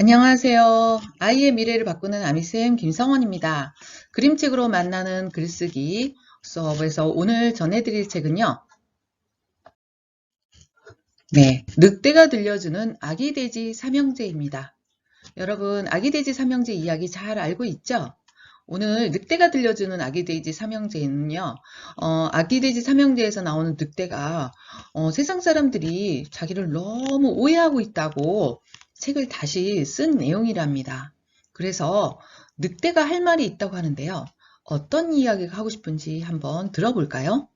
안녕하세요. 아이의 미래를 바꾸는 아미쌤 김성원입니다. 그림책으로 만나는 글쓰기 수업에서 오늘 전해드릴 책은요. 네, 늑대가 들려주는 아기 돼지 삼형제입니다. 여러분, 아기 돼지 삼형제 이야기 잘 알고 있죠? 오늘 늑대가 들려주는 아기 돼지 삼형제는요, 어, 아기 돼지 삼형제에서 나오는 늑대가 어, 세상 사람들이 자기를 너무 오해하고 있다고 책을 다시 쓴 내용이랍니다. 그래서 늑대가 할 말이 있다고 하는데요. 어떤 이야기가 하고 싶은지 한번 들어볼까요?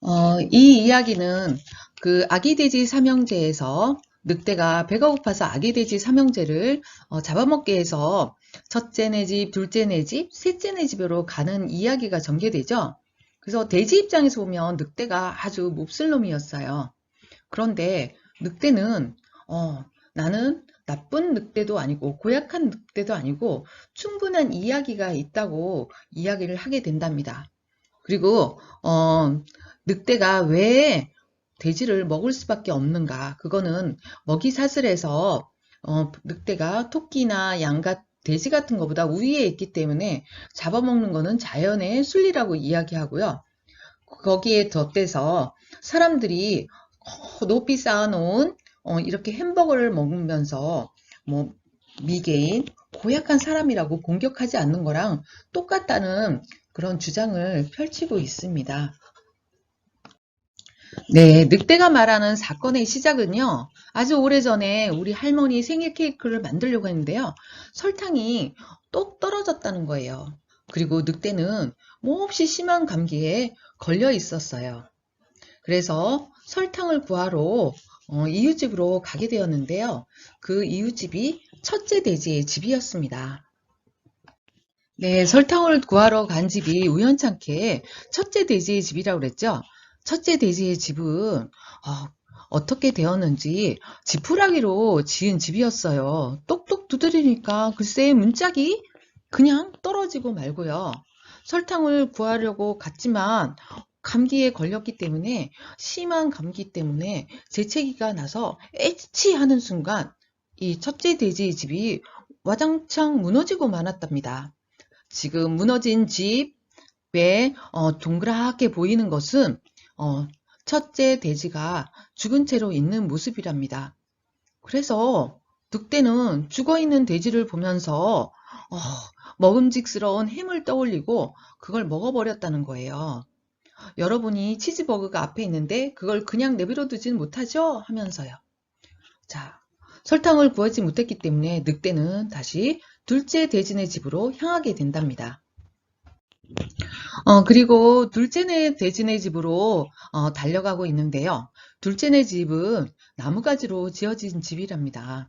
어, 이 이야기는 그 아기 돼지 삼형제에서 늑대가 배가 고파서 아기 돼지 삼형제를 어, 잡아먹게 해서 첫째네 집, 둘째네 집, 셋째네 집으로 가는 이야기가 전개되죠. 그래서 돼지 입장에서 보면 늑대가 아주 몹쓸 놈이었어요. 그런데 늑대는 어, 나는 나쁜 늑대도 아니고 고약한 늑대도 아니고 충분한 이야기가 있다고 이야기를 하게 된답니다. 그리고 어, 늑대가 왜 돼지를 먹을 수밖에 없는가? 그거는 먹이 사슬에서 어, 늑대가 토끼나 양과 돼지 같은 것보다 우위에 있기 때문에 잡아먹는 거는 자연의 순리라고 이야기하고요. 거기에 덧대서 사람들이 어, 높이 쌓아놓은 어, 이렇게 햄버거를 먹으면서 뭐 미개인, 고약한 사람이라고 공격하지 않는 거랑 똑같다는 그런 주장을 펼치고 있습니다. 네, 늑대가 말하는 사건의 시작은요, 아주 오래전에 우리 할머니 생일 케이크를 만들려고 했는데요, 설탕이 똑 떨어졌다는 거예요. 그리고 늑대는 몹시 심한 감기에 걸려 있었어요. 그래서 설탕을 구하러 어, 이웃집으로 가게 되었는데요. 그 이웃집이 첫째 돼지의 집이었습니다. 네, 설탕을 구하러 간 집이 우연찮게 첫째 돼지의 집이라고 그랬죠. 첫째 돼지의 집은 어, 떻게 되었는지 지푸라기로 지은 집이었어요. 똑똑 두드리니까 글쎄 문짝이 그냥 떨어지고 말고요. 설탕을 구하려고 갔지만 감기에 걸렸기 때문에 심한 감기 때문에 재채기가 나서 에치 하는 순간 이 첫째 돼지의 집이 와장창 무너지고 말았답니다. 지금 무너진 집에 어, 동그랗게 보이는 것은 어, 첫째 돼지가 죽은 채로 있는 모습이랍니다. 그래서 늑대는 죽어 있는 돼지를 보면서 어, 먹음직스러운 햄을 떠올리고 그걸 먹어버렸다는 거예요. 여러분이 치즈버거가 앞에 있는데 그걸 그냥 내버려 두진 못하죠? 하면서요. 자, 설탕을 구하지 못했기 때문에 늑대는 다시 둘째 돼지네 집으로 향하게 된답니다. 어, 그리고 둘째네 돼지네 집으로 어, 달려가고 있는데요. 둘째네 집은 나무가지로 지어진 집이랍니다.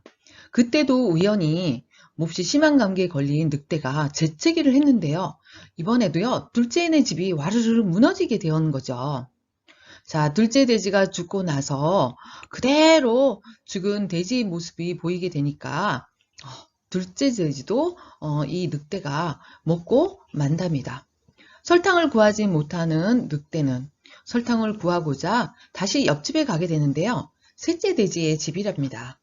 그때도 우연히 몹시 심한 감기에 걸린 늑대가 재채기를 했는데요. 이번에도요, 둘째네 집이 와르르 무너지게 되었는 거죠. 자, 둘째 돼지가 죽고 나서 그대로 죽은 돼지 모습이 보이게 되니까 어, 둘째 돼지도 어, 이 늑대가 먹고 만답니다. 설탕을 구하지 못하는 늑대는 설탕을 구하고자 다시 옆집에 가게 되는데요. 셋째 돼지의 집이랍니다.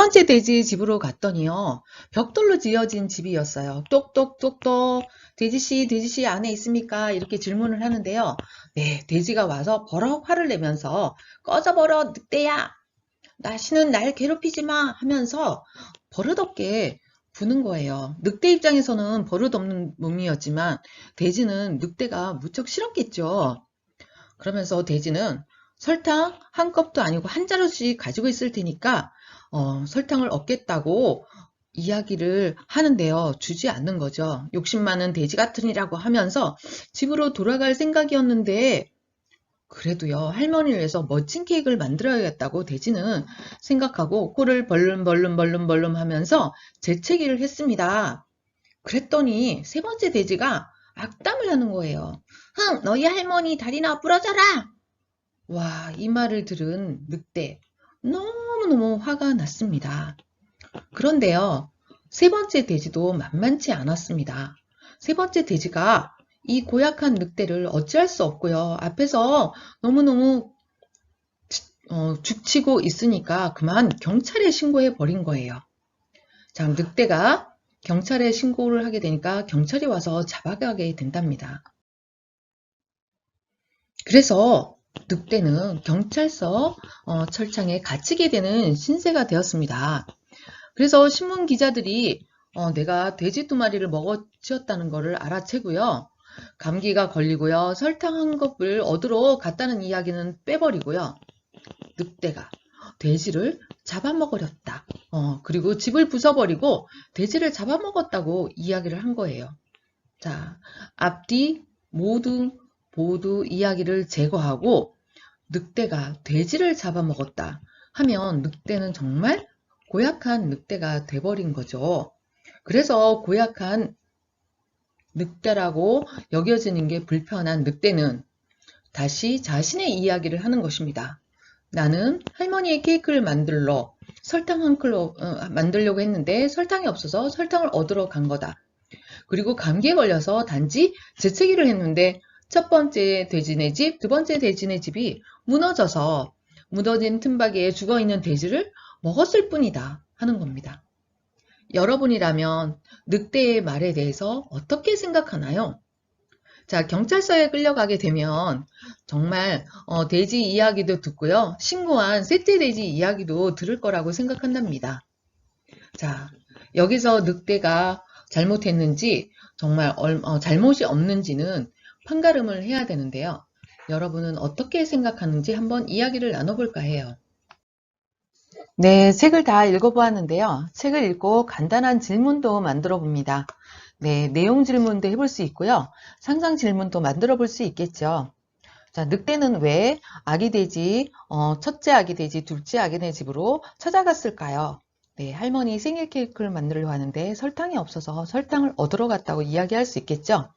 세 번째 돼지 집으로 갔더니요. 벽돌로 지어진 집이었어요. 똑똑똑똑 돼지씨 돼지씨 안에 있습니까? 이렇게 질문을 하는데요. 네, 돼지가 와서 버럭 화를 내면서 꺼져버려 늑대야. 나시는 날 괴롭히지 마 하면서 버릇없게 구는 거예요. 늑대 입장에서는 버릇없는 몸이었지만 돼지는 늑대가 무척 싫었겠죠. 그러면서 돼지는 설탕 한 컵도 아니고 한 자루씩 가지고 있을 테니까 어, 설탕을 얻겠다고 이야기를 하는데요. 주지 않는 거죠. 욕심 많은 돼지 같으니라고 하면서 집으로 돌아갈 생각이었는데 그래도요, 할머니를 위해서 멋진 케이크를 만들어야겠다고 돼지는 생각하고 코를 벌름벌름벌름벌름 하면서 재채기를 했습니다. 그랬더니 세 번째 돼지가 악담을 하는 거예요. 흥, 너희 할머니 다리나 부러져라! 와, 이 말을 들은 늑대. 너무 너무 화가 났습니다. 그런데요, 세 번째 돼지도 만만치 않았습니다. 세 번째 돼지가 이 고약한 늑대를 어찌할 수 없고요. 앞에서 너무너무 어, 죽치고 있으니까 그만 경찰에 신고해 버린 거예요. 자, 늑대가 경찰에 신고를 하게 되니까 경찰이 와서 잡아가게 된답니다. 그래서 늑대는 경찰서 어, 철창에 갇히게 되는 신세가 되었습니다. 그래서 신문 기자들이 어, 내가 돼지 두 마리를 먹어 치웠다는 것을 알아채고요. 감기가 걸리고요. 설탕 한 컵을 얻으러 갔다는 이야기는 빼버리고요. 늑대가 돼지를 잡아먹으렸다. 어, 그리고 집을 부숴버리고 돼지를 잡아먹었다고 이야기를 한 거예요. 자, 앞뒤 모두 모두 이야기를 제거하고 늑대가 돼지를 잡아먹었다 하면 늑대는 정말 고약한 늑대가 돼버린 거죠. 그래서 고약한 늑대라고 여겨지는 게 불편한 늑대는 다시 자신의 이야기를 하는 것입니다. 나는 할머니의 케이크를 만들러 설탕 한 클로 어, 만들려고 했는데 설탕이 없어서 설탕을 얻으러 간 거다. 그리고 감기에 걸려서 단지 재채기를 했는데 첫 번째 돼지네 집, 두 번째 돼지네 집이 무너져서 무너진 틈바구니에 죽어 있는 돼지를 먹었을 뿐이다 하는 겁니다. 여러분이라면 늑대의 말에 대해서 어떻게 생각하나요? 자, 경찰서에 끌려가게 되면 정말 어, 돼지 이야기도 듣고요. 신고한 셋째 돼지 이야기도 들을 거라고 생각한답니다. 자, 여기서 늑대가 잘못했는지 정말 얼- 어, 잘못이 없는지는 판가름을 해야 되는데요. 여러분은 어떻게 생각하는지 한번 이야기를 나눠볼까 해요. 네, 책을 다 읽어보았는데요. 책을 읽고 간단한 질문도 만들어 봅니다. 네, 내용 질문도 해볼 수 있고요. 상상 질문도 만들어 볼 수 있겠죠. 자, 늑대는 왜 아기 돼지, 어, 첫째 아기 돼지, 둘째 아기 돼 집으로 찾아갔을까요? 네, 할머니 생일 케이크를 만들려고 하는데 설탕이 없어서 설탕을 얻으러 갔다고 이야기할 수 있겠죠.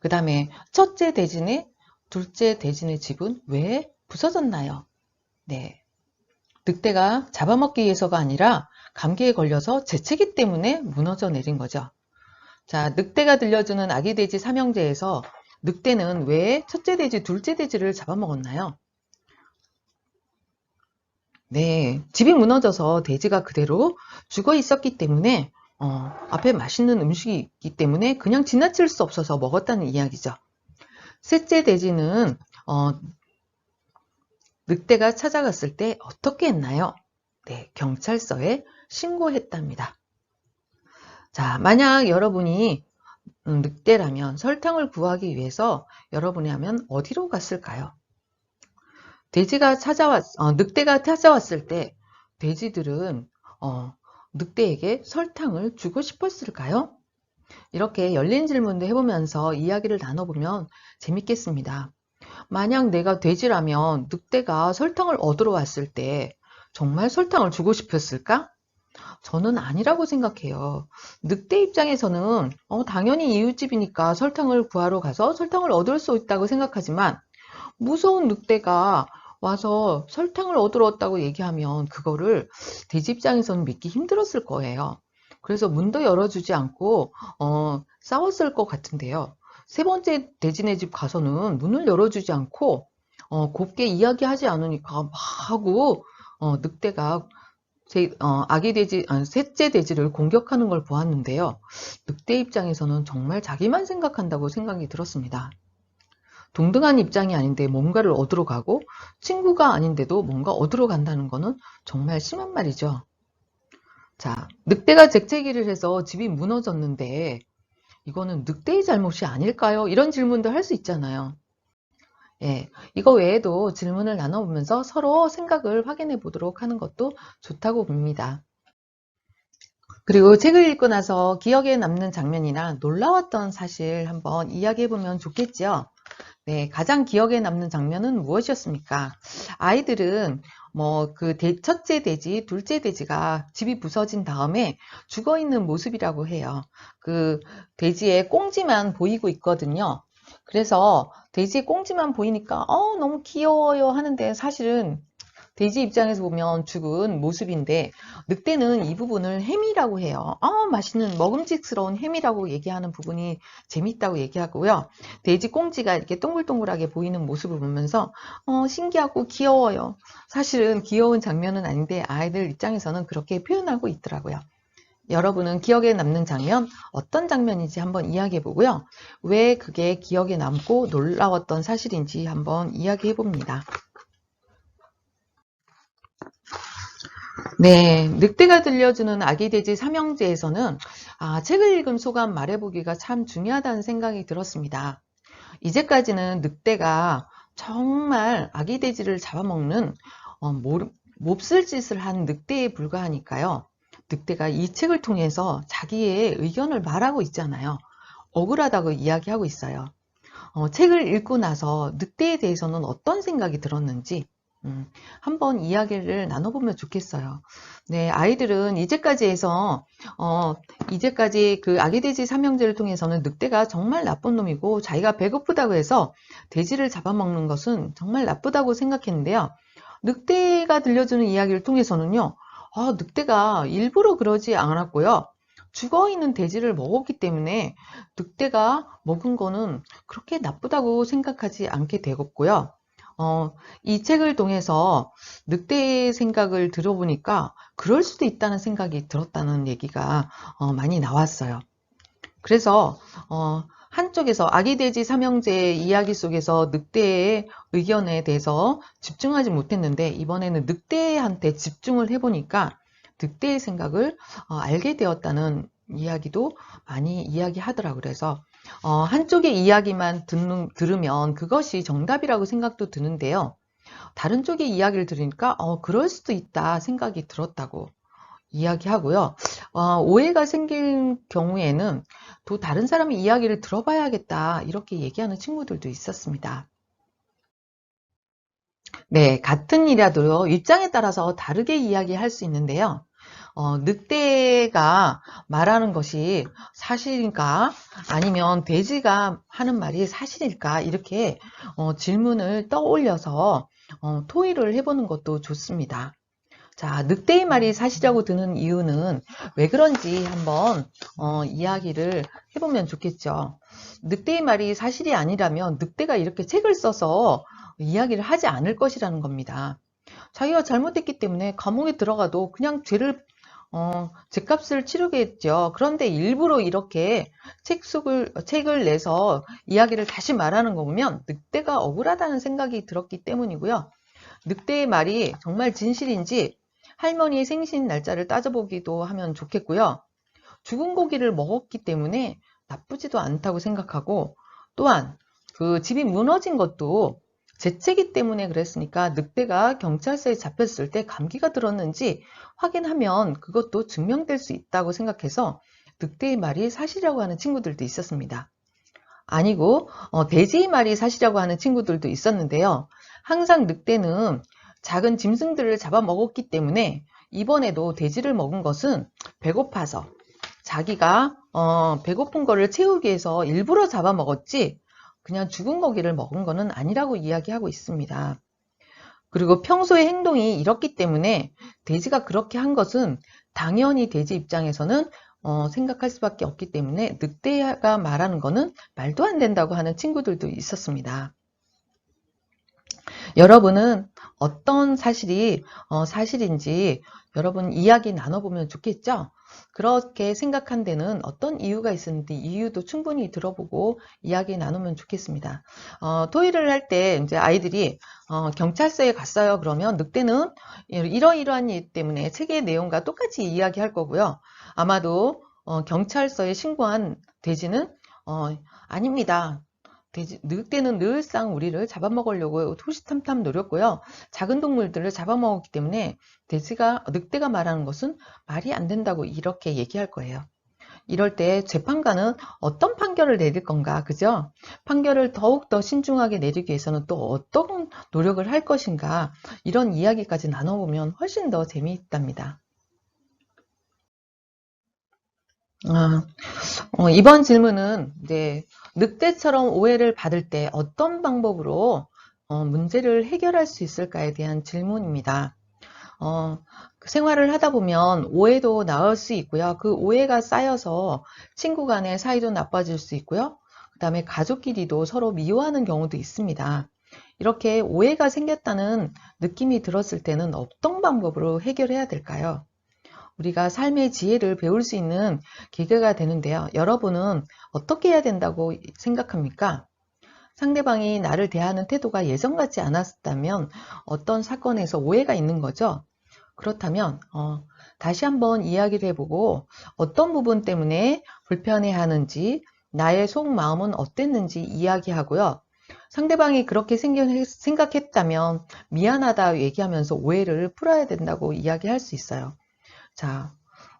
그 다음에 첫째 돼지네, 둘째 돼지네 집은 왜 부서졌나요? 네, 늑대가 잡아먹기 위해서가 아니라 감기에 걸려서 재채기 때문에 무너져 내린 거죠. 자, 늑대가 들려주는 아기 돼지 삼형제에서 늑대는 왜 첫째 돼지, 둘째 돼지를 잡아먹었나요? 네, 집이 무너져서 돼지가 그대로 죽어 있었기 때문에 어, 앞에 맛있는 음식이 있기 때문에 그냥 지나칠 수 없어서 먹었다는 이야기죠. 셋째 돼지는 어, 늑대가 찾아갔을 때 어떻게 했나요? 네, 경찰서에 신고했답니다. 자, 만약 여러분이 음, 늑대라면 설탕을 구하기 위해서 여러분이 하면 어디로 갔을까요? 돼지가 찾아왔, 어, 늑대가 찾아왔을 때 돼지들은 어, 늑대에게 설탕을 주고 싶었을까요? 이렇게 열린 질문도 해보면서 이야기를 나눠보면 재밌겠습니다. 만약 내가 돼지라면 늑대가 설탕을 얻으러 왔을 때 정말 설탕을 주고 싶었을까? 저는 아니라고 생각해요. 늑대 입장에서는 어, 당연히 이웃집이니까 설탕을 구하러 가서 설탕을 얻을 수 있다고 생각하지만 무서운 늑대가 와서 설탕을 얻으러 왔다고 얘기하면 그거를 돼지 입장에서는 믿기 힘들었을 거예요. 그래서 문도 열어주지 않고 어, 싸웠을 것 같은데요. 세 번째 돼지네 집 가서는 문을 열어주지 않고 어, 곱게 이야기하지 않으니까 막 하고 어, 늑대가 제, 어, 아기 돼지, 아니, 셋째 돼지를 공격하는 걸 보았는데요. 늑대 입장에서는 정말 자기만 생각한다고 생각이 들었습니다. 동등한 입장이 아닌데 뭔가를 얻으러 가고 친구가 아닌데도 뭔가 얻으러 간다는 거는 정말 심한 말이죠. 자, 늑대가 재채기를 해서 집이 무너졌는데 이거는 늑대의 잘못이 아닐까요? 이런 질문도 할 수 있잖아요. 예, 이거 외에도 질문을 나눠보면서 서로 생각을 확인해 보도록 하는 것도 좋다고 봅니다. 그리고 책을 읽고 나서 기억에 남는 장면이나 놀라웠던 사실 한번 이야기해 보면 좋겠죠. 네, 가장 기억에 남는 장면은 무엇이었습니까? 아이들은 뭐 그 첫째 돼지, 둘째 돼지가 집이 부서진 다음에 죽어 있는 모습이라고 해요. 그 돼지의 꽁지만 보이고 있거든요. 그래서 돼지의 꽁지만 보이니까 어 너무 귀여워요 하는데 사실은 돼지 입장에서 보면 죽은 모습인데 늑대는 이 부분을 햄이라고 해요. 아, 맛있는 먹음직스러운 햄이라고 얘기하는 부분이 재밌다고 얘기하고요. 돼지 꽁지가 이렇게 동글동글하게 보이는 모습을 보면서 어, 신기하고 귀여워요. 사실은 귀여운 장면은 아닌데 아이들 입장에서는 그렇게 표현하고 있더라고요. 여러분은 기억에 남는 장면 어떤 장면인지 한번 이야기해 보고요. 왜 그게 기억에 남고 놀라웠던 사실인지 한번 이야기해 봅니다. 네, 늑대가 들려주는 아기 돼지 삼형제에서는 아, 책을 읽은 소감 말해보기가 참 중요하다는 생각이 들었습니다. 이제까지는 늑대가 정말 아기 돼지를 잡아먹는 어, 모- 몹쓸 짓을 한 늑대에 불과하니까요. 늑대가 이 책을 통해서 자기의 의견을 말하고 있잖아요. 억울하다고 이야기하고 있어요. 어, 책을 읽고 나서 늑대에 대해서는 어떤 생각이 들었는지 음, 한번 이야기를 나눠보면 좋겠어요. 네, 아이들은 이제까지 해서 어, 이제까지 그 아기 돼지 삼형제를 통해서는 늑대가 정말 나쁜 놈이고 자기가 배고프다고 해서 돼지를 잡아먹는 것은 정말 나쁘다고 생각했는데요. 늑대가 들려주는 이야기를 통해서는요, 아, 늑대가 일부러 그러지 않았고요. 죽어 있는 돼지를 먹었기 때문에 늑대가 먹은 거는 그렇게 나쁘다고 생각하지 않게 되었고요. 어, 이 책을 통해서 늑대의 생각을 들어보니까 그럴 수도 있다는 생각이 들었다는 얘기가 어, 많이 나왔어요. 그래서 어, 한쪽에서 아기 돼지 삼형제의 이야기 속에서 늑대의 의견에 대해서 집중하지 못했는데 이번에는 늑대한테 집중을 해보니까 늑대의 생각을 어, 알게 되었다는 이야기도 많이 이야기하더라고요. 그래서 어, 한쪽의 이야기만 듣는, 들으면 그것이 정답이라고 생각도 드는데요. 다른 쪽의 이야기를 들으니까 어, 그럴 수도 있다 생각이 들었다고 이야기하고요. 어, 오해가 생길 경우에는 또 다른 사람의 이야기를 들어봐야겠다 이렇게 얘기하는 친구들도 있었습니다. 네, 같은 일이라도 입장에 따라서 다르게 이야기할 수 있는데요. 어, 늑대가 말하는 것이 사실일까? 아니면 돼지가 하는 말이 사실일까? 이렇게 어, 질문을 떠올려서 어, 토의를 해보는 것도 좋습니다. 자, 늑대의 말이 사실이라고 드는 이유는 왜 그런지 한번 어, 이야기를 해보면 좋겠죠. 늑대의 말이 사실이 아니라면 늑대가 이렇게 책을 써서 이야기를 하지 않을 것이라는 겁니다. 자기가 잘못했기 때문에 감옥에 들어가도 그냥 죄를 어, 죄값을 치르겠죠. 그런데 일부러 이렇게 책 속을, 책을 내서 이야기를 다시 말하는 거 보면 늑대가 억울하다는 생각이 들었기 때문이고요. 늑대의 말이 정말 진실인지 할머니의 생신 날짜를 따져보기도 하면 좋겠고요. 죽은 고기를 먹었기 때문에 나쁘지도 않다고 생각하고 또한 그 집이 무너진 것도 제 책이 때문에 그랬으니까 늑대가 경찰서에 잡혔을 때 감기가 들었는지 확인하면 그것도 증명될 수 있다고 생각해서 늑대의 말이 사실이라고 하는 친구들도 있었습니다. 아니고 어, 돼지의 말이 사실이라고 하는 친구들도 있었는데요. 항상 늑대는 작은 짐승들을 잡아먹었기 때문에 이번에도 돼지를 먹은 것은 배고파서 자기가 어, 배고픈 거를 채우기 위해서 일부러 잡아먹었지 그냥 죽은 고기를 먹은 거는 아니라고 이야기하고 있습니다. 그리고 평소의 행동이 이렇기 때문에 돼지가 그렇게 한 것은 당연히 돼지 입장에서는 어, 생각할 수밖에 없기 때문에 늑대가 말하는 거는 말도 안 된다고 하는 친구들도 있었습니다. 여러분은 어떤 사실이 어, 사실인지 여러분 이야기 나눠보면 좋겠죠? 그렇게 생각한 데는 어떤 이유가 있었는지 이유도 충분히 들어보고 이야기 나누면 좋겠습니다. 어, 토의를 할 때 이제 아이들이 어, 경찰서에 갔어요. 그러면 늑대는 이러이러한 일 때문에 책의 내용과 똑같이 이야기할 거고요. 아마도 어, 경찰서에 신고한 돼지는 어, 아닙니다. 돼지, 늑대는 늘상 우리를 잡아먹으려고 호시탐탐 노렸고요. 작은 동물들을 잡아먹었기 때문에 돼지가, 늑대가 말하는 것은 말이 안 된다고 이렇게 얘기할 거예요. 이럴 때 재판관은 어떤 판결을 내릴 건가, 그죠? 판결을 더욱더 신중하게 내리기 위해서는 또 어떤 노력을 할 것인가, 이런 이야기까지 나눠보면 훨씬 더 재미있답니다. 아, 어, 이번 질문은 이제 늑대처럼 오해를 받을 때 어떤 방법으로 어, 문제를 해결할 수 있을까에 대한 질문입니다. 어, 그 생활을 하다 보면 오해도 나올 수 있고요. 그 오해가 쌓여서 친구 간의 사이도 나빠질 수 있고요. 그 다음에 가족끼리도 서로 미워하는 경우도 있습니다. 이렇게 오해가 생겼다는 느낌이 들었을 때는 어떤 방법으로 해결해야 될까요? 우리가 삶의 지혜를 배울 수 있는 기회가 되는데요. 여러분은 어떻게 해야 된다고 생각합니까? 상대방이 나를 대하는 태도가 예전 같지 않았다면 어떤 사건에서 오해가 있는 거죠. 그렇다면 어, 다시 한번 이야기를 해보고 어떤 부분 때문에 불편해하는지 나의 속마음은 어땠는지 이야기하고요. 상대방이 그렇게 생각했다면 미안하다 얘기하면서 오해를 풀어야 된다고 이야기할 수 있어요. 자,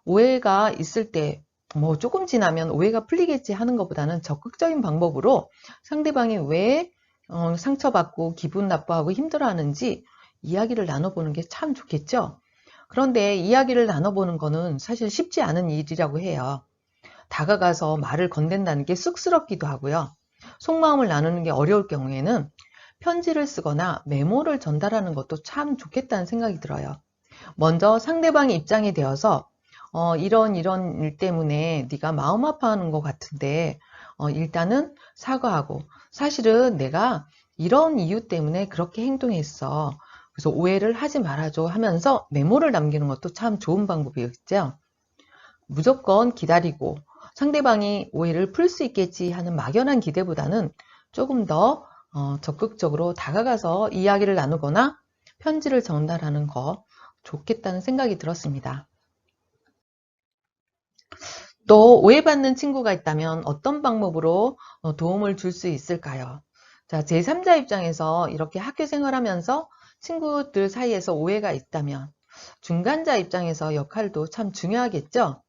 오해가 있을 때 뭐 조금 지나면 오해가 풀리겠지 하는 것보다는 적극적인 방법으로 상대방이 왜 어, 상처받고 기분 나빠하고 힘들어하는지 이야기를 나눠보는 게 참 좋겠죠. 그런데 이야기를 나눠보는 거는 사실 쉽지 않은 일이라고 해요. 다가가서 말을 건넨다는 게 쑥스럽기도 하고요. 속마음을 나누는 게 어려울 경우에는 편지를 쓰거나 메모를 전달하는 것도 참 좋겠다는 생각이 들어요. 먼저 상대방의 입장이 되어서 어, 이런 이런 일 때문에 네가 마음 아파하는 것 같은데 어, 일단은 사과하고 사실은 내가 이런 이유 때문에 그렇게 행동했어. 그래서 오해를 하지 말아줘 하면서 메모를 남기는 것도 참 좋은 방법이었죠. 무조건 기다리고 상대방이 오해를 풀 수 있겠지 하는 막연한 기대보다는 조금 더 어, 적극적으로 다가가서 이야기를 나누거나 편지를 전달하는 거 좋겠다는 생각이 들었습니다. 또 오해받는 친구가 있다면 어떤 방법으로 어, 도움을 줄 수 있을까요? 자, 제3자 입장에서 이렇게 학교 생활하면서 친구들 사이에서 오해가 있다면 중간자 입장에서 역할도 참 중요하겠죠?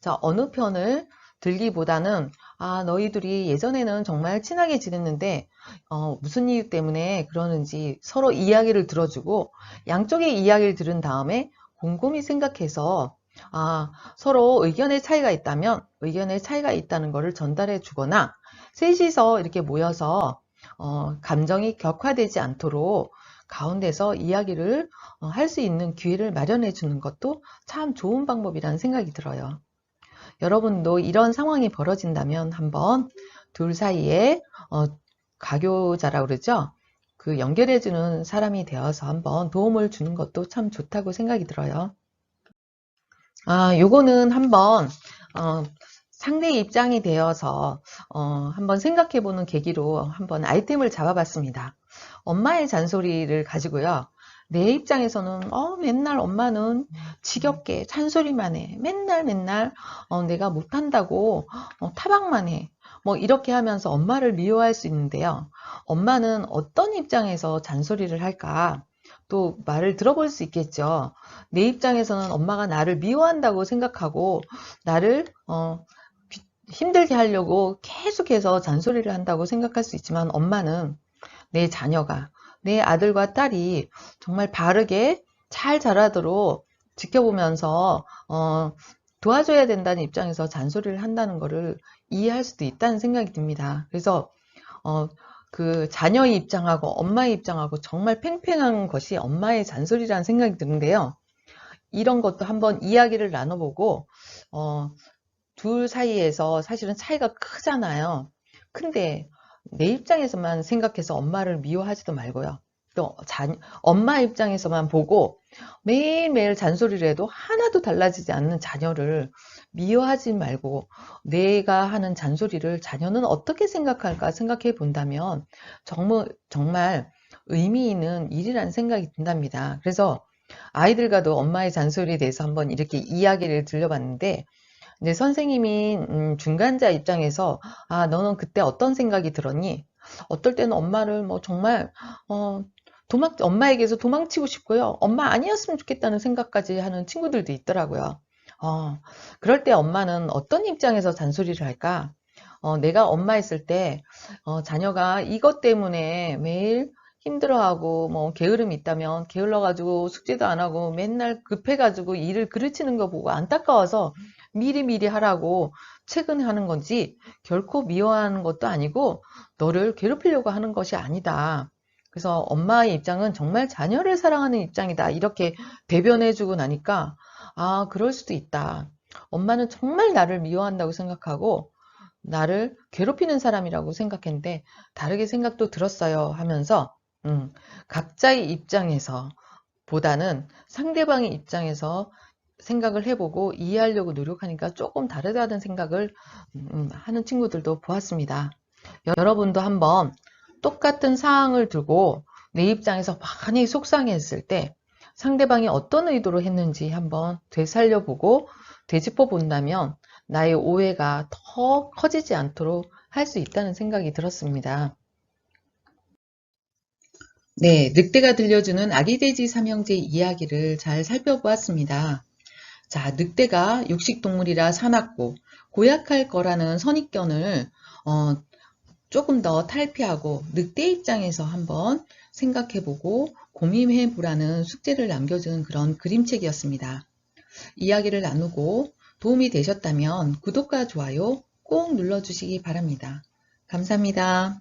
자, 어느 편을 들기보다는 아, 너희들이 예전에는 정말 친하게 지냈는데 어, 무슨 이유 때문에 그러는지 서로 이야기를 들어주고 양쪽의 이야기를 들은 다음에 곰곰이 생각해서 아, 서로 의견의 차이가 있다면 의견의 차이가 있다는 것을 전달해 주거나 셋이서 이렇게 모여서 어, 감정이 격화되지 않도록 가운데서 이야기를 어, 할수 있는 기회를 마련해 주는 것도 참 좋은 방법이라는 생각이 들어요. 여러분도 이런 상황이 벌어진다면 한번 둘 사이에 어, 가교자라 그러죠. 그 연결해 주는 사람이 되어서 한번 도움을 주는 것도 참 좋다고 생각이 들어요. 아, 요거는 한번 어, 상대 입장이 되어서 어, 한번 생각해 보는 계기로 한번 아이템을 잡아봤습니다. 엄마의 잔소리를 가지고요. 내 입장에서는 어, 맨날 엄마는 지겹게 잔소리만 해. 맨날 맨날 어, 내가 못한다고 어, 타박만 해. 뭐 이렇게 하면서 엄마를 미워할 수 있는데요. 엄마는 어떤 입장에서 잔소리를 할까? 또 말을 들어볼 수 있겠죠. 내 입장에서는 엄마가 나를 미워한다고 생각하고 나를 어, 힘들게 하려고 계속해서 잔소리를 한다고 생각할 수 있지만 엄마는 내 자녀가 내 아들과 딸이 정말 바르게 잘 자라도록 지켜보면서 어, 도와줘야 된다는 입장에서 잔소리를 한다는 것을 이해할 수도 있다는 생각이 듭니다. 그래서 어, 그 자녀의 입장하고 엄마의 입장하고 정말 팽팽한 것이 엄마의 잔소리라는 생각이 드는데요. 이런 것도 한번 이야기를 나눠보고 어, 둘 사이에서 사실은 차이가 크잖아요. 근데 내 입장에서만 생각해서 엄마를 미워하지도 말고요. 또 자, 엄마 입장에서만 보고 매일매일 잔소리를 해도 하나도 달라지지 않는 자녀를 미워하지 말고 내가 하는 잔소리를 자녀는 어떻게 생각할까 생각해 본다면 정말, 정말 의미 있는 일이라는 생각이 든답니다. 그래서 아이들과도 엄마의 잔소리에 대해서 한번 이렇게 이야기를 들려봤는데 이제 선생님이 음, 중간자 입장에서 아 너는 그때 어떤 생각이 들었니? 어떨 때는 엄마를 뭐 정말 어, 도망 엄마에게서 도망치고 싶고요. 엄마 아니었으면 좋겠다는 생각까지 하는 친구들도 있더라고요. 어, 그럴 때 엄마는 어떤 입장에서 잔소리를 할까? 어, 내가 엄마 있을 때 어, 자녀가 이것 때문에 매일 힘들어하고 뭐 게으름이 있다면 게을러가지고 숙제도 안 하고 맨날 급해가지고 일을 그르치는 거 보고 안타까워서 미리미리 하라고 퇴근하는 건지 결코 미워하는 것도 아니고 너를 괴롭히려고 하는 것이 아니다. 그래서 엄마의 입장은 정말 자녀를 사랑하는 입장이다. 이렇게 대변해주고 나니까, 아, 그럴 수도 있다. 엄마는 정말 나를 미워한다고 생각하고, 나를 괴롭히는 사람이라고 생각했는데, 다르게 생각도 들었어요. 하면서, 음, 각자의 입장에서 보다는 상대방의 입장에서 생각을 해보고 이해하려고 노력하니까 조금 다르다는 생각을 음, 하는 친구들도 보았습니다. 여러분도 한번 똑같은 사항을 두고 내 입장에서 많이 속상했을 때 상대방이 어떤 의도로 했는지 한번 되살려보고 되짚어 본다면 나의 오해가 더 커지지 않도록 할 수 있다는 생각이 들었습니다. 네, 늑대가 들려주는 아기 돼지 삼형제 이야기를 잘 살펴보았습니다. 자, 늑대가 육식동물이라 사납고 고약할 거라는 선입견을 어, 조금 더 탈피하고 늑대 입장에서 한번 생각해보고 고민해보라는 숙제를 남겨준 그런 그림책이었습니다. 이야기를 나누고 도움이 되셨다면 구독과 좋아요 꼭 눌러주시기 바랍니다. 감사합니다.